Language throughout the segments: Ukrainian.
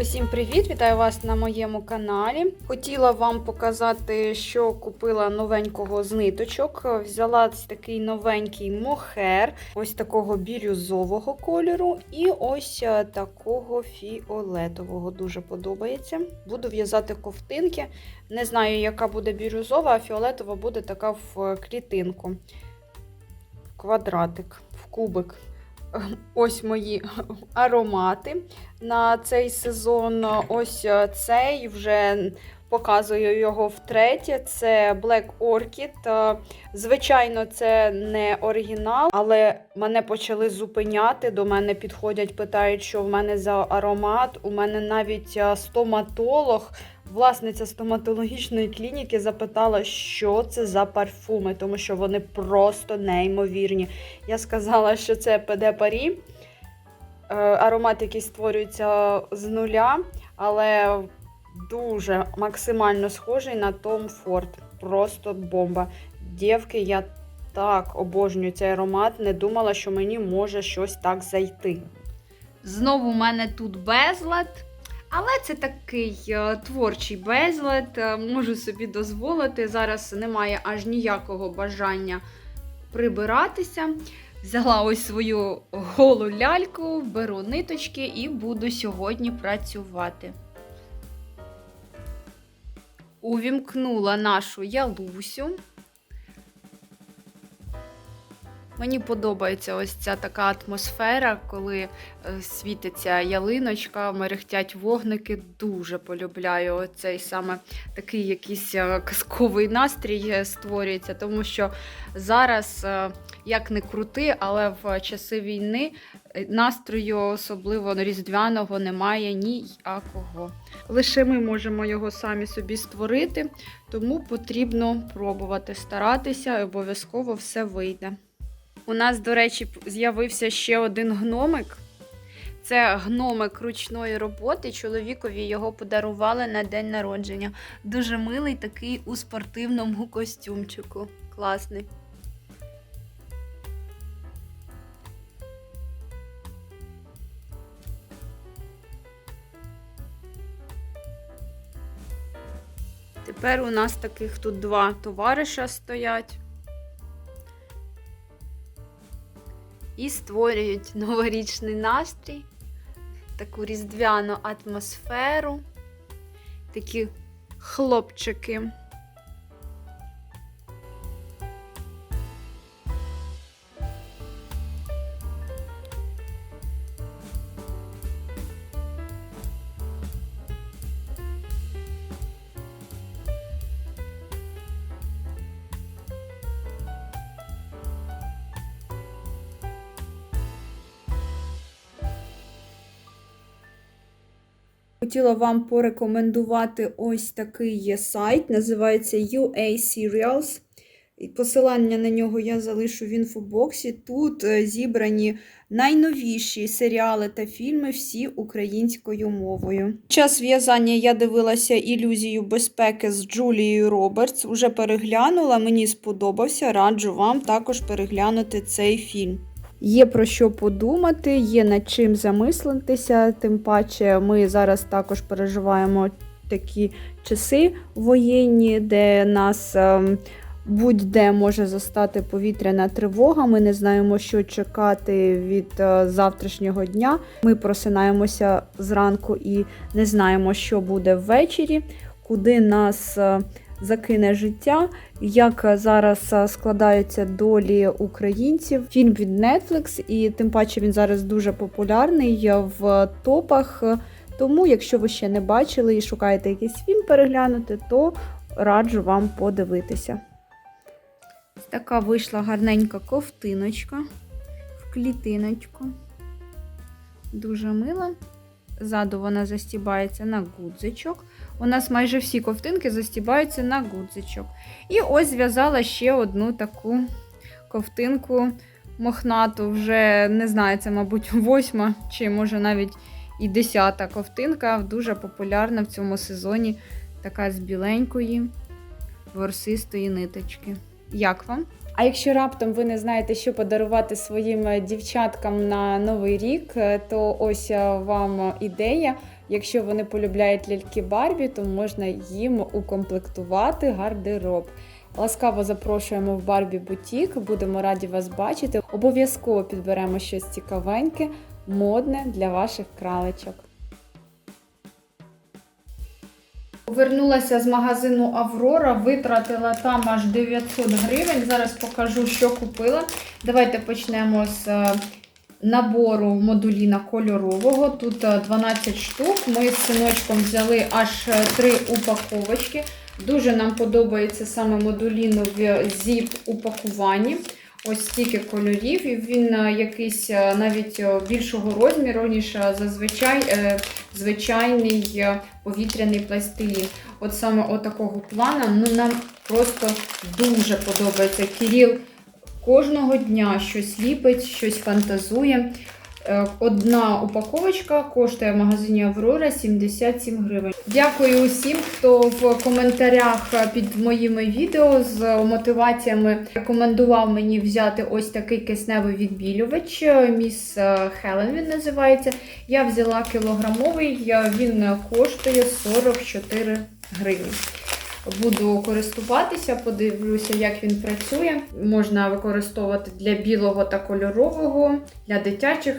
Усім привіт! Вітаю вас на моєму каналі. Хотіла вам показати, що купила новенького з ниточок. Взяла такий новенький мохер, ось такого бірюзового кольору, і ось е, такого фіолетового. Дуже подобається. Буду в'язати ковтинки. Не знаю, яка буде бірюзова, а фіолетова буде така в клітинку. В квадратик, в кубик. Ось мої аромати на цей сезон. Ось е, цей вже показую його втретє. Це Black Orchid. Е, Звичайно, це не оригінал, але мене почали зупиняти. До мене підходять, питають, що в мене за аромат. У мене навіть е, стоматолог. Власниця стоматологічної клініки запитала, що це за парфуми, тому що вони просто неймовірні. Я сказала, що це ПД Парі, е, аромат, який створюється з нуля, але дуже максимально схожий на Tom Ford. Просто бомба. Дівки, я так обожнюю цей аромат, не думала, що мені може щось так зайти. Знову в мене тут безлад. Але це такий е, творчий безлад, е, можу собі дозволити. Зараз немає аж ніякого бажання прибиратися. Взяла ось свою голу ляльку, беру ниточки і буду сьогодні працювати. Увімкнула нашу ялусю. Мені подобається ось ця така атмосфера, коли е, світиться ялиночка, мерехтять вогники. Дуже полюбляю цей саме такий якийсь е, казковий настрій е, створюється, тому що зараз, як не крути, але в часи війни настрою, особливо різдвяного, немає ніякого. Лише ми можемо його самі собі створити, тому потрібно пробувати старатися, і обов'язково все вийде. У нас, до речі, з'явився ще один гномик. Це гномик ручної роботи. Чоловікові його подарували на день народження. Дуже милий такий у спортивному костюмчику. Класний. Тепер у нас таких тут два товариша стоять. І створюють новорічний настрій, таку різдвяну атмосферу, такі хлопчики. Хотіла вам порекомендувати ось такий є сайт, називається UA Serials. Посилання на нього я залишу в інфобоксі. Тут е, зібрані найновіші серіали та фільми, всі українською мовою. Під час в'язання я дивилася ілюзію безпеки з Джулією Робертс. Уже переглянула, мені сподобався. Раджу вам також переглянути цей фільм. Є про що подумати, є над чим замислитися. Тим паче, ми зараз також переживаємо такі часи воєнні, де нас ем, будь-де може застати повітряна тривога. Ми не знаємо, що чекати від е, завтрашнього дня. Ми просинаємося зранку і не знаємо, що буде ввечері, куди нас. Е, Закине життя, як зараз е, складаються долі українців. Фільм від Netflix, і тим паче він зараз дуже популярний е, в топах. Тому, якщо ви ще не бачили і шукаєте якийсь фільм переглянути, то раджу вам подивитися. Така вийшла гарненька ковтиночка в клітиночку. Дуже мила. Ззаду вона застібається на гудзичок. У нас майже всі ковтинки застібаються на гудзичок. І ось зв'язала ще одну таку ковтинку мохнату. Вже не знаю, це, мабуть, восьма чи може навіть і десята ковтинка. Дуже популярна в цьому сезоні. Така з біленької, ворсистої ниточки. Як вам? А якщо раптом ви не знаєте, що подарувати своїм е, дівчаткам на новий рік, е, то ось е, вам ідея. Якщо вони полюбляють ляльки Барбі, то можна їм укомплектувати гардероб. Ласкаво запрошуємо в Барбі Бутік. Будемо раді вас бачити. Обов'язково підберемо щось цікавеньке, модне для ваших кралечок. Повернулася з магазину Аврора, витратила там аж 900 гривень. Зараз покажу, що купила. Давайте почнемо з е, набору модуліна кольорового. Тут е, 12 штук. Ми з синочком взяли аж 3 упаковочки. Дуже нам подобається саме модулін в zip упакуванні. Ось стільки кольорів, і він е, якийсь е, навіть е, більшого розміру, ніж е, зазвичай е, звичайний е, повітряний пластилін. От саме отакого плана ну, нам просто дуже подобається. Кирил кожного дня щось ліпить, щось фантазує. Е, Одна упаковочка коштує в магазині Аврора 77 гривень. Дякую усім, хто в коментарях під моїми відео з мотиваціями рекомендував мені взяти ось такий кисневий відбілювач. Міс Хелен він називається. Я взяла кілограмовий, е, він коштує 44 гривні. Буду користуватися, подивлюся, як він працює. Можна використовувати для білого та кольорового, для дитячих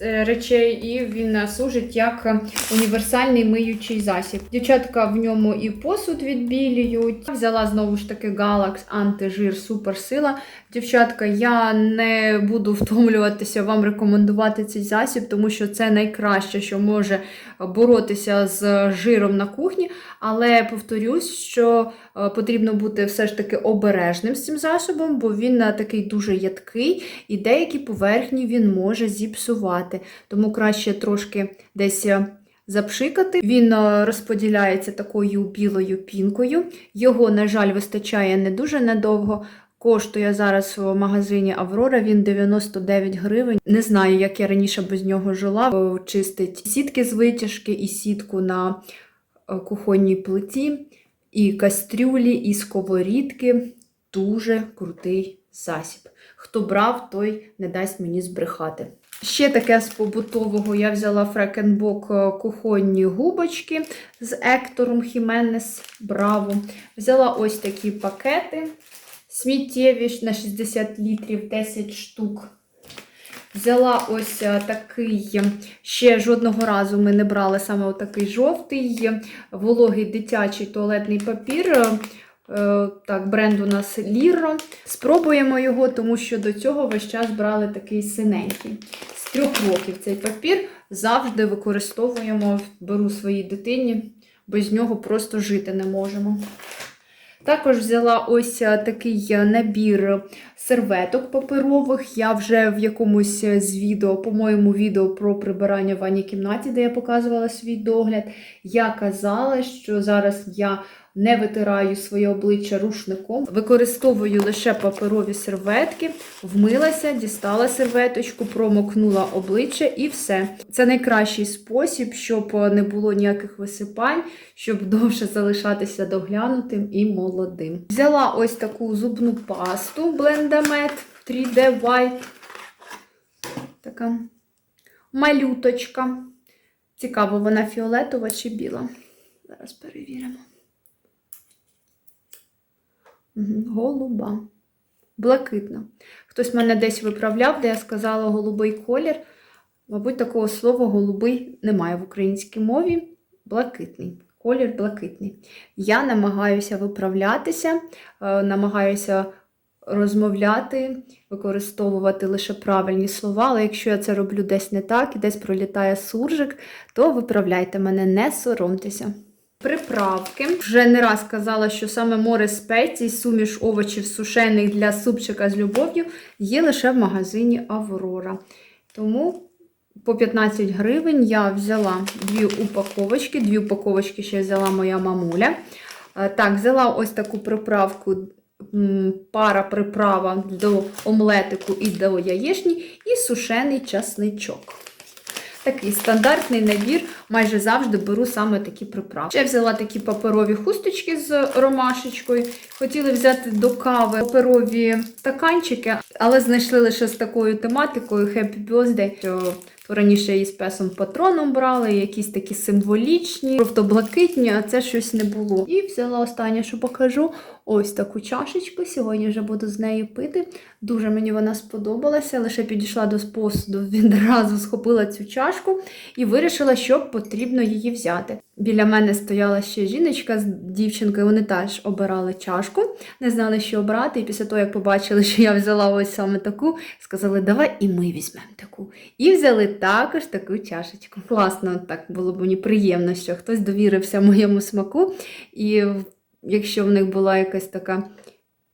е, речей, і він служить як універсальний миючий засіб. Дівчатка в ньому і посуд відбілюють. Взяла знову ж таки Galax антижир суперсила. Дівчатка, я не буду втомлюватися вам рекомендувати цей засіб, тому що це найкраще, що може боротися з жиром на кухні. Але повторюсь, що е, потрібно бути все ж таки обережним з цим засобом, бо він такий дуже ядкий, і деякі поверхні він може зіпсувати. Тому краще трошки десь. е, Запшикати. Він е, розподіляється такою білою пінкою. Його, на жаль, вистачає не дуже надовго. Коштує зараз в магазині Аврора, він 99 гривень. Не знаю, як я раніше без нього жила. Чистить сітки з витяжки і сітку на кухонній плиті, і кастрюлі, і сковорідки. Дуже крутий засіб. Хто брав, той не дасть мені збрехати. Ще таке з побутового я взяла фрекенбок е, кухонні губочки з Ектором Хіменес Браво. Взяла ось такі пакети сміттєві на 60 літрів 10 штук. Взяла ось е, такий, ще жодного разу ми не брали саме отакий жовтий, вологий дитячий туалетний папір. Е, е, Так, бренд у нас Ліро. Спробуємо його, тому що до цього весь час брали такий синенький. З трьох років цей папір завжди використовуємо, беру своїй дитині, без нього просто жити не можемо. Також взяла ось е, такий е, набір серветок паперових. Я вже в якомусь е, з відео, по-моєму, відео про прибирання в ванній кімнаті, де я показувала свій догляд. Я казала, що зараз я не витираю своє обличчя рушником, використовую лише паперові серветки, вмилася, дістала серветочку, промокнула обличчя і все. Це найкращий спосіб, щоб не було ніяких висипань, щоб довше залишатися доглянутим і молодим. Взяла ось таку зубну пасту Blendamет 3D White. Така малюточка. Цікаво, вона фіолетова чи біла. Зараз перевіримо. Голуба. Блакитна. Хтось мене десь виправляв, де я сказала голубий колір. Мабуть, такого слова голубий немає в українській мові. Блакитний. Колір блакитний. Я намагаюся виправлятися, е, намагаюся розмовляти, використовувати лише правильні слова, але якщо я це роблю десь не так і десь пролітає суржик, то виправляйте мене, не соромтеся. Приправки. Вже не раз казала, що саме море спецій, суміш овочів сушених для супчика з любов'ю є лише в магазині Аврора. Тому по 15 гривень я взяла дві упаковочки. Дві упаковочки ще взяла моя мамуля. Е, Так, взяла ось таку приправку, пара приправа до омлетику і до яєчні, і сушений часничок. Такий стандартний набір, майже завжди беру саме такі приправи. Ще взяла такі паперові хусточки з ромашечкою. Хотіли взяти до кави паперові стаканчики, але знайшли лише з такою тематикою Happy Birthday. Що раніше її з песом патроном брали, якісь такі символічні, жовто-блакитні, а це щось не було. І взяла останнє, що покажу. Ось таку чашечку. Сьогодні вже буду з нею пити. Дуже мені вона сподобалася. Лише підійшла до посуду, відразу схопила цю чашку і вирішила, що потрібно її взяти. Біля мене стояла ще жіночка з дівчинкою, вони теж обирали чашку, не знали, що обрати. І після того, як побачили, що я взяла ось саме таку, сказали, давай і ми візьмемо таку. І взяли також таку чашечку. Класно, так було б мені приємно, що хтось довірився моєму смаку. І якщо в них була якась така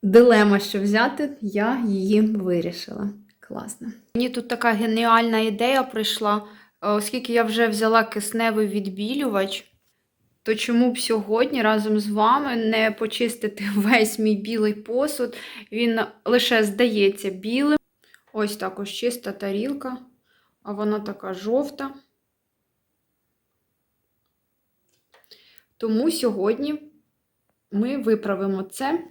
дилема, що взяти, я її вирішила. Класно. Мені тут така геніальна ідея прийшла, Е, оскільки я вже взяла кисневий відбілювач. То чому б сьогодні разом з вами не почистити весь мій білий посуд? Він лише здається білим. Ось також чиста тарілка, а вона така жовта. Тому сьогодні ми виправимо це,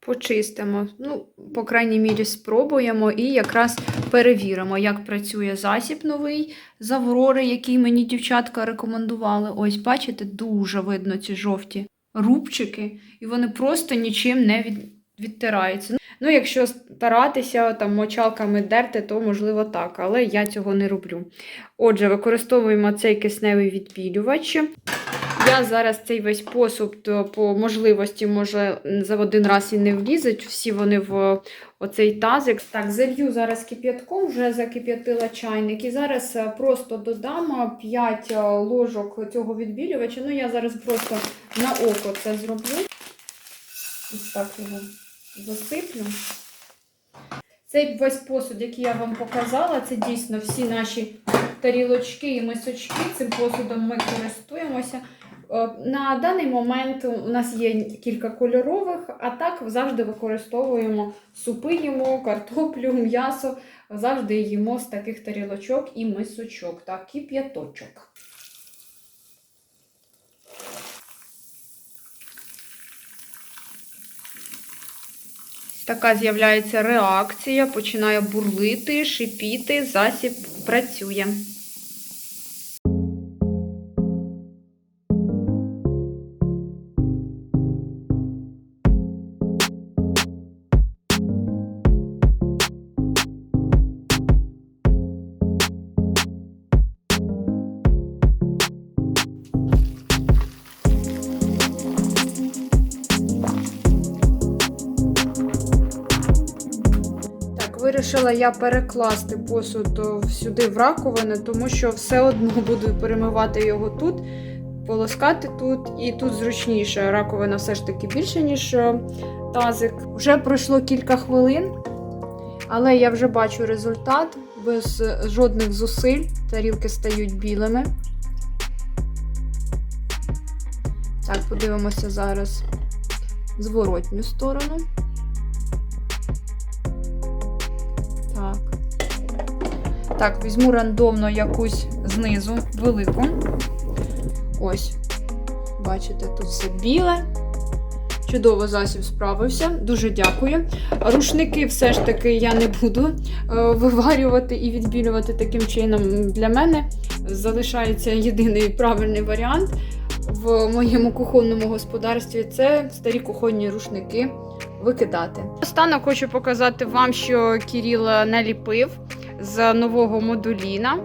почистимо. Ну, по крайній мірі, спробуємо і якраз перевіримо, як працює засіб новий з Аврори, який мені дівчатка рекомендували. Ось, бачите, дуже видно ці жовті рубчики, і вони просто нічим не від... відтираються. Ну, якщо старатися там мочалками дерти, то можливо так, але я цього не роблю. Отже, використовуємо цей кисневий відбілювач. Я зараз цей весь посуд по можливості, може, за один раз і не влізуть. Всі вони в оцей тазик. Так, залью зараз кип'ятком, вже закип'ятила чайник. І зараз е, просто додам 5 ложок цього відбілювача. Ну, я зараз просто на око це зроблю. Ось так його засиплю. Цей весь посуд, який я вам показала, це дійсно всі наші тарілочки і мисочки. Цим посудом ми користуємося. Е, На даний момент у нас є кілька кольорових, а так завжди використовуємо супи їмо, картоплю, м'ясо. Завжди їмо з таких тарілочок і мисочок, так, кип'яточок. Така з'являється реакція, починає бурлити, шипіти, засіб працює. Вирішила я перекласти посуд сюди в раковину, тому що все одно буду перемивати його тут, полоскати тут, і тут зручніше. Раковина все ж таки більше, ніж тазик. Вже пройшло кілька хвилин, але я вже бачу результат без е, жодних зусиль. Тарілки стають білими. Так, подивимося зараз зворотню сторону. Так, візьму рандомно якусь знизу велику. Ось. Бачите, тут все біле. Чудово засіб справився. Дуже дякую. Рушники все ж таки я не буду е, виварювати і відбілювати таким чином. Для мене залишається єдиний правильний варіант в моєму кухонному господарстві це старі кухонні рушники викидати. Останок хочу показати вам, що Кіріл наліпив з нового модуліна.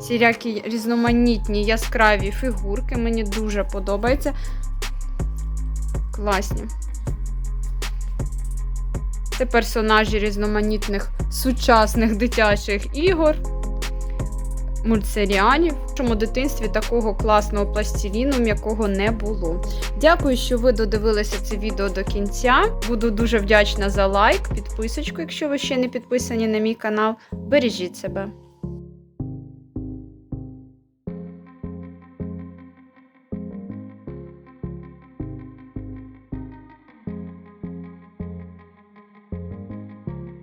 Сірякі різноманітні яскраві фігурки. Мені дуже подобається. Класні. Це персонажі різноманітних сучасних дитячих ігор, мультсеріалів. В нашому дитинстві такого класного пластиліну м'якого не було. Дякую, що ви додивилися це відео до кінця. Буду дуже вдячна за лайк, підписочку, якщо ви ще не підписані на мій канал. Бережіть себе.